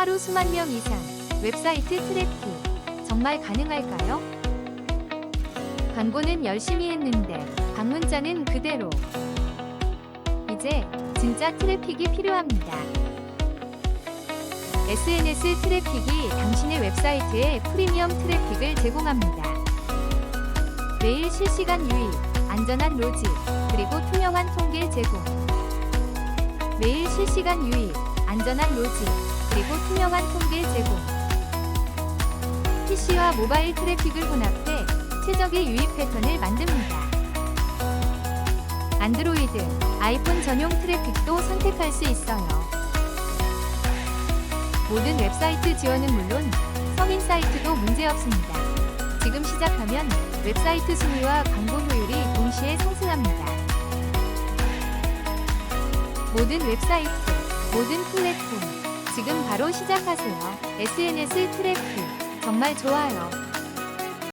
하루 수만 명 이상 웹사이트 트래픽 정말 가능할까요? 광고는 열심히 했는데 방문자는 그대로 이제 진짜 트래픽이 필요합니다. SNS 트래픽이 당신의 웹사이트에 프리미엄 트래픽을 제공합니다. 매일 실시간 유입, 안전한 로직, 그리고 투명한 통계 제공. 매일 실시간 유입, 안전한 로직, 그리고 투명한 통계 제공. PC와 모바일 트래픽을 혼합해 최적의 유입 패턴을 만듭니다. 안드로이드, 아이폰 전용 트래픽도 선택할 수 있어요. 모든 웹사이트 지원은 물론 서민 사이트도 문제없습니다. 지금 시작하면 웹사이트 순위와 광고 효율이 동시에 상승합니다. 모든 웹사이트, 모든 플랫폼, 지금 바로 시작하세요. SNS 트래픽, 정말 좋아요.